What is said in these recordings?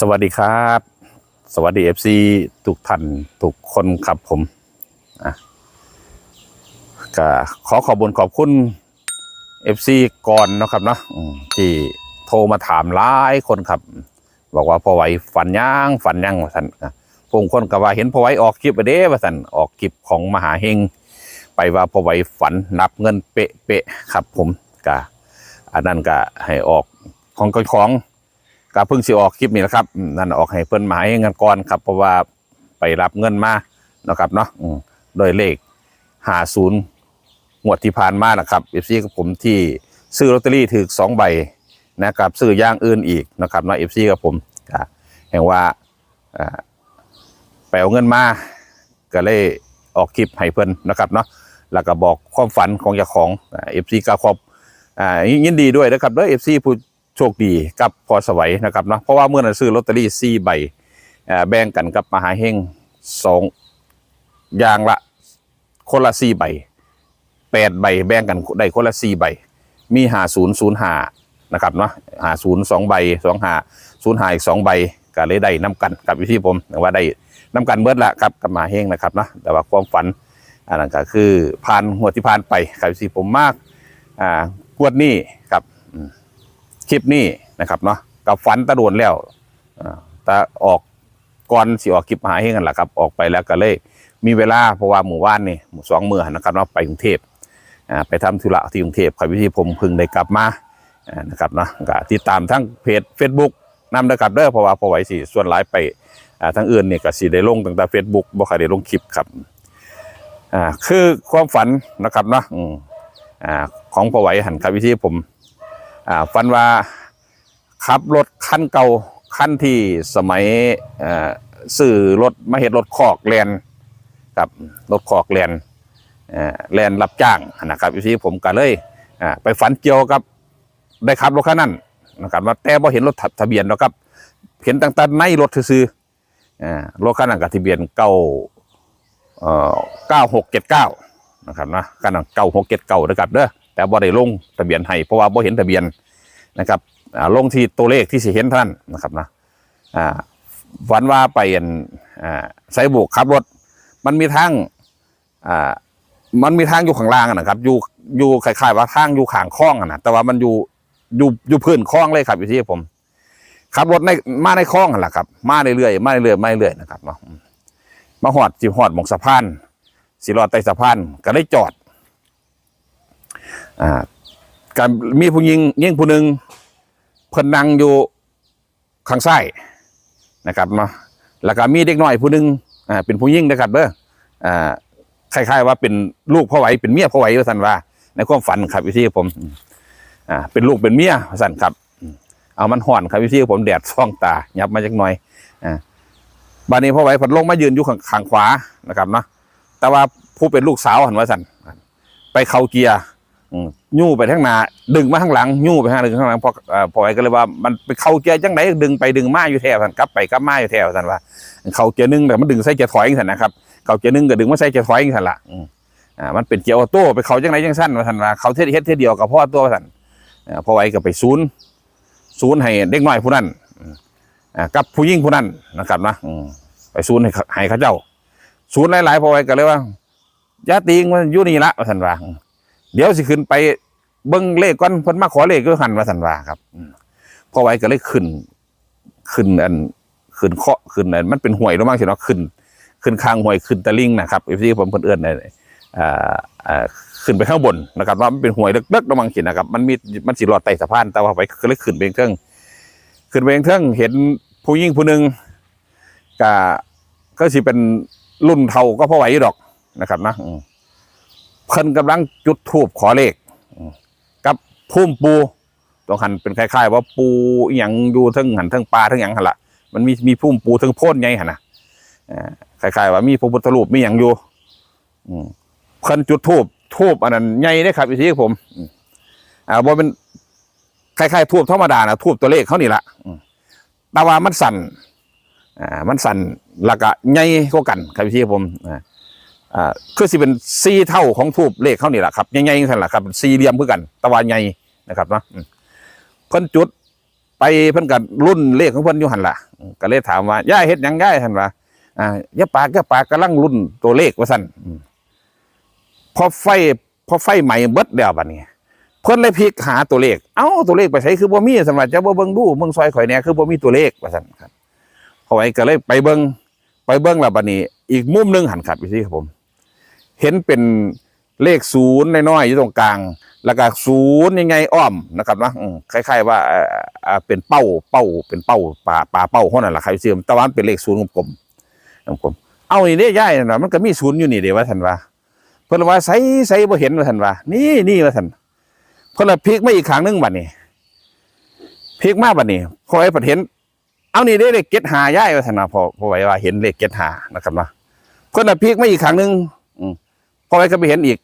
สวัสดีครับ สวัสดีเอฟซีทุกท่านทุกคนครับผมอะก็ขอขอบุญขอบคุณเอฟซีก่อนนะครับเนาะที่โทรมาถามหลายคนครับ บอกว่าพอไหวฝันย่างฝันย่างว่าสันอะพงคนก็ว่าเห็นพอไหวออกคลิปไปเด้ว่าสันออกคลิปของมหาเฮงไปว่าพอไหวฝันนับเงินเป๊ะเป๊ะครับผมก็อันนั้นก็ให้ออกของของ ก็เพิ่งสิออกคลิปนี้แหละครับนั่นออกให้เพิ่นหมายเงินก่อนครับ เพราะว่าไปรับเงินมานะครับเนาะโดยเลข50งวดที่ผ่านมานะครับเอฟซีกับผมที่ซื้อลอตเตอรี่ถือสองใบนะครับซื้อย่างอื่นอีกนะครับเนาะเอฟซีกับผมแห่งว่าไปเอาเงินมาก็เลยออกคลิปให้เพิ่นนะครับเนาะแล้วก็บอกความฝันของเจ้าของเอฟซีก็ขอบอ่ายินดีด้วยนะครับเด้อเอฟซีผู้ โชคดีกับพอสวัยนะครับเนาะเพราะว่าเมื่อนั้นซื้อลอตเตอรี่สี่ใบแบ่งกันกับมหาเฮงสองอย่างละคนละสี่ใบแปดใบแบ่งกันได้คนละสี่ใบ มีหาศูนย์ศูนย์หานะครับเนาะหาศูนย์สองใบสองหาศูนย์หาอีกสองใบก็เลยได้น้กันกับวิธีผมแต่ว่าได้น้กันเบิดละครับกับมาเฮงนะครับเนาะแต่ว่าความฝันอันนั้นก็คือผ่านหัวที่ผ่านไปกับวิธีผมมากอ่ากวดนี้ครับ คลิปนี้นะครับเนาะกับฝันตะโดนแล้วอ่าแต่ออกก่อนสิออกคลิปหาให้กันแหละครับ ออกไปแล้วก็เลยมีเวลาเพราะว่าหมู่บ้านนี่หมู่สองเมือนะครับเนาะไปกรุงเทพอ่าไปทำธุระที่กรุงเทพครับวิธีผมพึงได้กลับมานะครับเนาะก็ติดตามทั้งเพจ Facebook นำนะครับเด้อเพราะว่าพอไหวสิส่วนหลายไปอ่าทั้งอื่นเนี่ยก็สิได้ลงตั้งแต่ Facebook บ่ค่อยได้ลงคลิปครับอ่าคือความฝันนะครับเนาะอ่าของประไหวหันครับวิธีผม อ่าฟันว่าขับรถคันเก่าคันที่สมัยอ่าสื่อรถมาเห็ดรถคอกแลนครับรถคอกแลนอ่าแลนรับจ้างนะครับวิธีผมก็เลยอ่าไปฝันเกี่ยวกับได้ขับรถคันนั้นนะครับว่าแต่บ่เห็นรถทะเบียนหรอกครับ เห็นตั้งแต่ในรถซื่ออ่ารถคันนั้นกับทะเบียนเก้าเอ่อเก้าหกเจ็ดเก้านะครับนะกันเก่าหกเจ็ดเก่านะครับเด้อ แต่บ่ได้ลงทะเบียนให้เพราะว่าบ่เห็นทะเบียนนะครับลงที่ตัวเลขที่สิเห็นท่านนะครับนะฝันว่าไปอันอ่าใช้บุกขับรถ มันมีทางมันมีทางอยู่ข้างล่างนะครับ อยู่อยู่คล้ายๆว่าทางอยู่ข้างคลองนะแต่ว่ามันอยู่อยู่อยู่พื้นคลองเลยครับอยู่ที่ผมขับรถในมาในคลองนั่นแหละครับ มาเรื่อยๆมาเรื่อยๆมาเรื่อยๆนะครับเนาะมาหอดจิหอดหมองสะพานสิรอดใต้สะพานก็ได้จอด อ่าการมีผู้หญิงยิงผู้หนึ่งเพิ่นนั่งอยู่ข้างซ้ายนะครับเนาะแล้วก็มีเด็กน้อยผู้หนึ่งอ่าเป็นผู้หญิงนะครับเด้ออ่าคล้ายๆว่าเป็นลูกพ่อไหวเป็นเมียพ่อไหวว่าสันว่า ในความฝันครับวิธีผมอ่าเป็นลูกเป็นเมียว่าสันครับเอามันห่อนครับวิธีผมแดดซ่องตายับมาจักหน่อยอ่าบานนี้พ่อไหวผัดลงมายืนอยู่ข้างขวานะครับเนาะแต่ว่าผู้เป็นลูกสาวหันว่าสันไปเข้าเกียร์ ยู่ไปข้งหน้าดึงมาข้างหลังยู่ไปข้างหลังดึงข้างหลังพอเอ่อพอไอ้ก็เลยว่ามันไปเข้าเกียร์จังไหนดึงไปดึงมาอยู่แถวสันกลับไปกลับมาอยู่แถวสันว่า เข้าเกียร์หนึงแต่มันดึงใส่เกียร์ถอยจังสันนะครับเข้าเกียร์หนึงก็ดึงมาใส่เกียร์ถอยจังสันละอ่ามันเป็นเกียร์ออโต้ไปเข้าจังไหนจังสั้นว่าสันว่าเขาเทเฮ็ดเทศเดียวกับพ่อตัวว่าสันพอไอ้ก็ไปศูนย์ศูนย์ให้เด็กน้อยผู้นั้นกับผู้หญิงผู้นั้นนะครับนะไปศูนย์ให้เขาให้เขาเจ้าศูนย์หลายๆพอไอ้ก็เลยว่ายาติงมันอยู่นี่ละว่าสันว่า เดี๋ยวสิขึ้นไปเบิ้งเลขก่อนเพิ่นมาขอเลขก็หันวาสันว่าครับอืมพอไว้ก็เลยขึ้น ขึ้นอันขึ้นเคาะขึ้นอันมันเป็นห่วยแล้วมั้งสิเนาะขึ้น ขึ้นคางห่วยขึ้นตะลิ่งนะครับเอฟซีผมเพิ่นเอื้อนในอ่าอ่าขึ้นไปข้างบนนะครับว่ามันเป็นห่วยเล็กๆระวังสินะครับมันมีมันสิรอดไต่สะพานแต่ว่าไปก็เลยขึ้นไปเทิงขึ้นไปเทิงเห็นผู้หญิงผู้หนึ่งก็ก็สิเป็นรุ่นเท่าก็พอไหวดอกนะครับนะอืม เพิ่นกำลังจุดทูบขอเลขกับพุ่มปูตรงหันเป็นคล้ายๆ ว่าปูอย่างอยู่ทั้งหันทั้งปลาทั้งหยังหันละมันมีมีพุ่มปูทั้งโพ่นไงหันนะอ่าคล้ายๆว่ามีพระพุทธรูปมีอย่างอยู่อืมเพิ่นจุดทูบทูบอันนั้นใหญ่ได้ครับอยู่ที่ผมอืมอ่าบ่เป็นคล้ายๆทูบธรรมดานะทูบตัวเลขเขานี่ละอืมแต่ว่ามันสั่นอ่ามันสั่นแล้วก็ใหญ่กว่ากันครับอยู่ที่ผมอ่า อ่าคือสิเป็นซีเท่าของทูบเลขเขานี่แหละครับใหญ่ๆนั่นแหละครับสี่เหลี่ยมเพื่อกันตะวันใหญ่นะครับเนาะอืมเพิ่นจุดไปเพิ่นก็รุ่นเลขของเพิ่นอยู่หันล่ะ ก็เลยถามว่าย่าเฮ็ดหยังย่าท่านว่าอ่าย่าปากอย่าปากกำลังรุ่นตัวเลขว่าซั่นพอไฟพอไฟใหม่เบิดแล้วบัดนี้เพิ่นเลยพลิกหาตัวเลข เอ้าตัวเลขไปใช้คือบ่มีสำหรับจะบ่เบิ่งดูเบิ่งซอยข่อยแหน่ยคือบ่มีตัวเลขว่าซั่นครับพอไว้ก็เลยไปเบิ่งไปเบิ่งแล้วบัดนี้ อีกมุมหนึงหันครับพี่ซี่ครับผม เห็นเป็นเลขศูนย์น้อยๆอยู่ตรงกลาง แล้วก็ศูนย์ยังไงอ้อมนะครับนะคล้ายๆ ว่าเป็นเป้าเป้าเป็นเป้าปลาปลาเป้าห้นั่นแหละครับพี่ซี่แต่ว่ามันเป็นเลขศูนย์กลมกลมเอานี่เด้ย่ายนั่นน่ะมันก็มีศูนย์อยู่นี่เด้ว่าท่านว่า เพิ่นว่าใส่ใส่บ่เห็นว่าท่านว่า นี่นี่ว่าท่านเพิ่นละพลิกมาอีกครั้งหนึงบัดนี้พลิกมาบัดนี้พอไอ้ประเห็น เอานี่ได้เลขเก็ดหาย้ายว่าท่านว่าพอพอไว้ว่าเห็นเลขเก็ดหานะครับเนาะเพิ่นละพลิกมาอีกครั้งหนึง อืม พอไว้ก็ไปเห็นอีก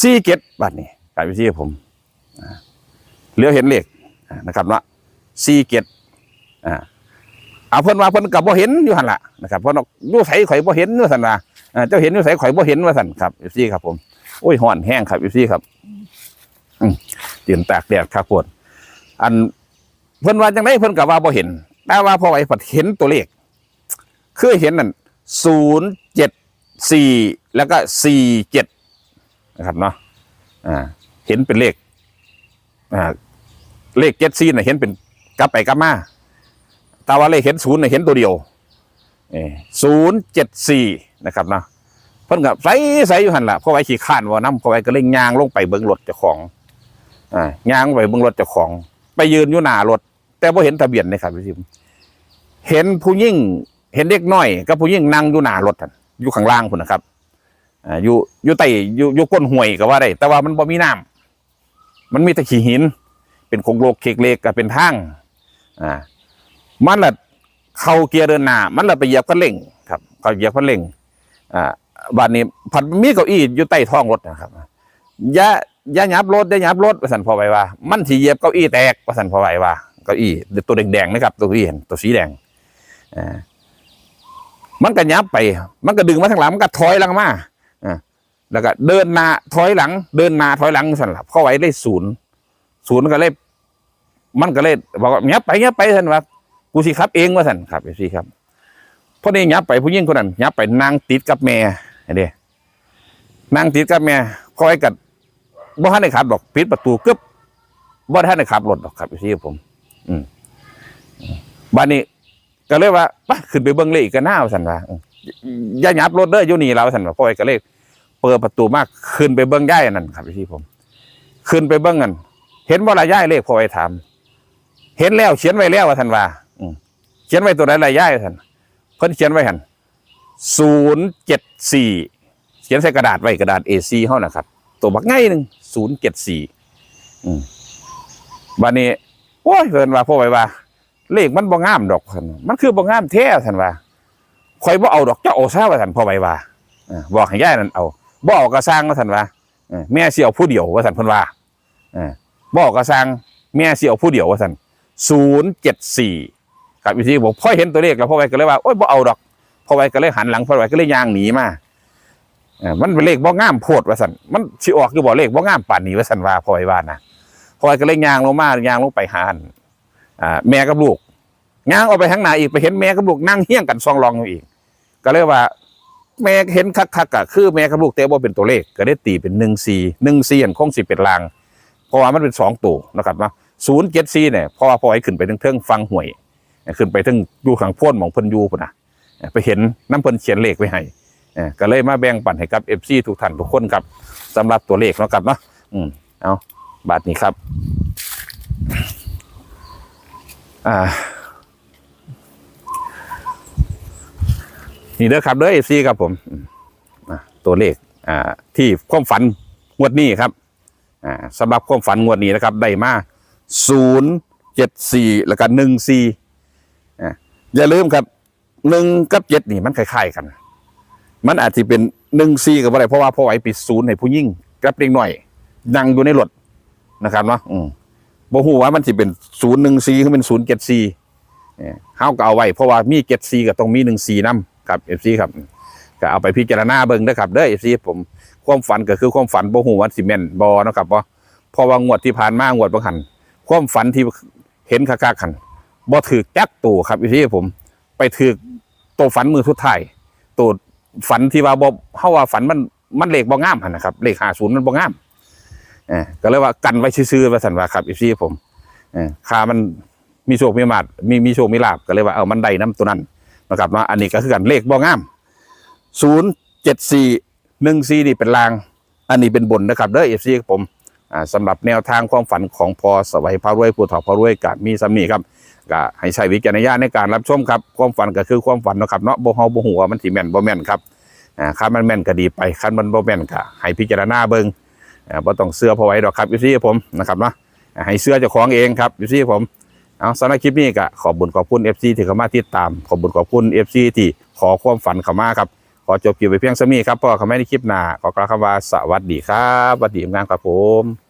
สี่เก็ดบัดนี้กลายเป็นที่ผมเหลือเห็นเลขนะครับเนาะสี่เก็ดอ่าเอาเพิ่นว่าเพิ่นก็บ่เห็นอยู่หันละนะครับเพิ่นว่าอยู่ไสข่อยบ่เห็นว่าซั่นว่าเจ้าเห็นยู่ไสข่อยบ่เห็นว่าซั่นครับอยู่ซี่ครับผมโอ้ยฮ้อนแห้งครับอยู่ซี่ครับยืนตากแดดครับปวดอันเพิ่นว่าจังไดเพิ่นก็ว่าบ่เห็นแต่ว่าพอไอ้ผัดเห็นตัวเลขคือเห็นนั่นศูนย์ สี่แล้วก็สี่เจ็ดนะครับเนาะอ่าเห็นเป็นเลขอ่าเลขเจ็ดสี่น่ะเห็นเป็นกลับไปกลับมาแต่ว่าเลขเห็นศูนย์น่ะเห็นตัวเดียวศูนย์เจ็ดสี่นะครับเนาะเพิ่นกับใส่ใส่อยู่หันละเพราะไว้ขี่ข้านว่าน้ำเพราะไว้ก็เลยยางลงไปเบิ้งรถเจ้าของอ่าย่างไปเบิ่งรถเจ้าของ ไปยืนอยู่หน้ารถแต่บ่เห็นทะเบียนเลยครับพี่ทิมเห็นผู้ยิ่งเห็นเด็กน้อยกับผู้ยิ่งนั่งอยู่หน้ารถนั่น อยู่ข้างล่างพุ่นนะครับอ่าอยู่อยู่ใต้อยู่อยู่ก้นห้วยก็ว่าได้ แต่ว่ามันบ่มีน้ำมันมีแต่ขี้หิน เป็นโครงโลกเคกเล็กก็เป็นทางอ่ามันละเข้าเกียร์เดินหน้ามันละไปเหยียบคันเร่งครับเขาเหยียบคันเร่งอ่าบัดนี้ผัดมีเก้าอี้อยู่ใต้ท้องรถนะครับอย่าอย่าหยับรถอย่าหยับรถประสันพอไว้ว่า มันสิเหยียบเก้าอี้แตกประสันพอไว้ว่าเก้าอี้ตัวแดงๆนะครับตัวที่เห็นตัวสีแดงอ่า มันก็ยับไป มันก็ดึงมาทางหลังมันก็ถอยหลังมาอ่าแล้วก็เดินหน้าถอยหลัง เดินหน้าถอยหลังสันละพอไว้ได้ศูนย์ศูนย์ก็เลยมันก็เลยบอกว่าหยับไปหยับไปสันว่ากูสิครับเองว่าสันครับสิครับพอนี้หยับไปผู้หญิงคนนั้นหยับไปนางติดกับแม่เห็นดินางติดกับแม่พอไว้กับบ่ทันได้ขับดอกปิดประตูกึบบ่ทันได้ขับรถดอกครับพี่ผม อืมบ้านนี้ ก็เลยว่าไปขึ้นไปเบิ่งเลขกันหน้าว่าซั่นว่าย่าหยับรถเด้ออยู่นี่เราซั่นว่าพ่อยก็เลยเปิดประตูมากขึ้นไปเบิ่งย่ายนั่นครับพี่ผม ขึ้นไปเบิ่งกันเห็นบ่าละย่ายเลขพ่อยถามเห็นแล้วเขียนไว้แล้วว่าซั่นว่าอืเขียนไว้ตัวใดละย่ายสันเพิ่นเขียนไว้หั่น074เขียนใส่กระดาษไว้กระดาษ A4 เฮานะครับ ตัวบักง่ายหนึ่งศูนย์เจ็ดสี่บันนี้โอ้ยเพิ่นว่าพ่อไว้ว่า เลขมันบ่งามดอกท่านมันคือบ่งามแท้ท่านว่าข่อยบ่เอาดอกเจ้าเอซะว่าท่านพ่อไว้ว่าบอกให้ย่ายนั่นเอาบ่เอาก็สร้างว่าท่านว่าแม่เสิเอาผู้เดียวว่าท่านพิ่นว่าบ่เอาก็สร้างแม่เสิเอาผู้เดียวว่าท่านศูนย์เจ็ดสี่ครับอีกทีบอกพ่อเห็นตัวเลขแล้วพ่อไว้ก็เลยว่าโอ้ยบ่เอาดอกพ่อไว้ก็เลยหันหลังพ่อไว้ก็เลยย่างหนีมามันเป็นเลขบ่งามโพดว่าสันมันสิออกคือบ่เลขบ่งามป่านนี้ว่าสันว่าพลอยว่านะพลอยก็เลยย่างลงมาย่างลงไปหาอันอ่าแม่กับลูก ย่างออกไปทางหน้าอีกไปเห็นแม่กับลูกนั่งเฮี้ยงกันซองรองอยู่อีก ก็เลยว่า แม่เห็นคักๆก็คือแม่กับลูกแต่บ่เป็นตัวเลข ก็ได้ตีเป็น1 4 1 4อันคงสิเป็นลาง เพราะว่ามันเป็นสองตัวนะครับเนาะ074เนี่เพราะว่าพลอยขึ้นไปถึงเทิงฟังหวย ขึ้นไปถึงอยู่ข้างพ้นหมองเพิ่นยูพุ่นนะไปเห็นน้ำเพิ่นเขียนเลขไว้ให้ก็เลยมาแบ่งปันให้กับเอฟซีทุกท่านทุกคนครับสำหรับตัวเลขนะครับเนาะอืมเอาบาทนี้ครับ อ่า นี่เด้อครับเด้อเอซีครับผมตัวเลขอ่าที่ความฝันงวดนี้ครับอ่าสำหรับความฝันงวดนี้นะครับได้มาศูนย์เจ็ดสี่แล้วก็หนึ่งสี่อ่าอย่าลืมครับหนึ่งกับเจ็ดนี่มันคล้ายๆกัน มันอาจจะเป็นหนึ่งซีกับอะไรเพราะว่าพ่อไหวปิดศูนย์ให้ผู้ยิ่งกับเด็กหน่อยนั่งอยู่ในรถนะครับเนาะอืมบ่ฮู้ว่ามันสิเป็นศูนย์หนึ่งซีหรือเป็นศูนย์เจ็ดซีเฮาก็เอาไว้เพราะว่ามีเจ็ดซีก็ต้องมีหนึ่งซีนํ ครับเอฟซีครับก็เอาไปพิจารณาเบิ่งเด้อครับเด้อเอฟซีผมความฝันก็คือความฝันบ่ฮู้ว่าสิแม่นบ่นะครับบ่พราะว่างวดที่ผ่านมางวดบ่หัน ความฝันที่เห็นคักๆคันบ่ถือจักตัวครับเอีที่ผม ไปถือตัวฝันมือสุดท้ายตัวฝันที่ว่าบ่เฮาว่าฝันมันมันเลขบ่งามหั่นนะครับเลข50มันบ่งามเออก็เลยว่ากันไว้ซื่อๆว่าซั่นว่าครับเอีที่ผมเออค่ามันมีโชคมีมาดมีมีโชคมีลาบก็เลยว่าเอามันได้นํตัวนั้น นะครับเนาะอันนี้ก็คือกันเลขบ่งาม074 14นี่เป็นลาง อันนี้เป็นบนนะครับเด้อเอฟซีผมอ่าสำหรับแนวทางความฝันของพอสวัยพารวยผู้ถอพารวยกับมีสามีครับก็ให้ใช้วิจารณญาณในการรับชมครับความฝันก็คือความฝันนะครับเนาะบ่เฮาบ่ฮู้ว่ามันสิแม่นบ่แม่นครับอ่าคันมันแม่นก็ดีไปคันมันบ่แม่นก็ให้พิจารณาเบิ่งอ่าบ่ต้องเชื่อพอไว้ดอกครับอยู่ที่ผมนะครับเนาะอ่าให้เชื่อเจ้าของเองครับอยู่ที่ผม เอาสำหรับคลิปนี้ก็ขอบบุญขอบคุณ FC ที่เข้ามาติดตาม ขอบบุญขอบคุณ FC ที่ขอความฝันเข้ามาครับ ขอจบคลิปไปเพียงเท่านี้ครับพ่อเขาม่ในคลิปหน้าขอกล่าวคำว่าสวัสดีครับสวัสดีงานครับผม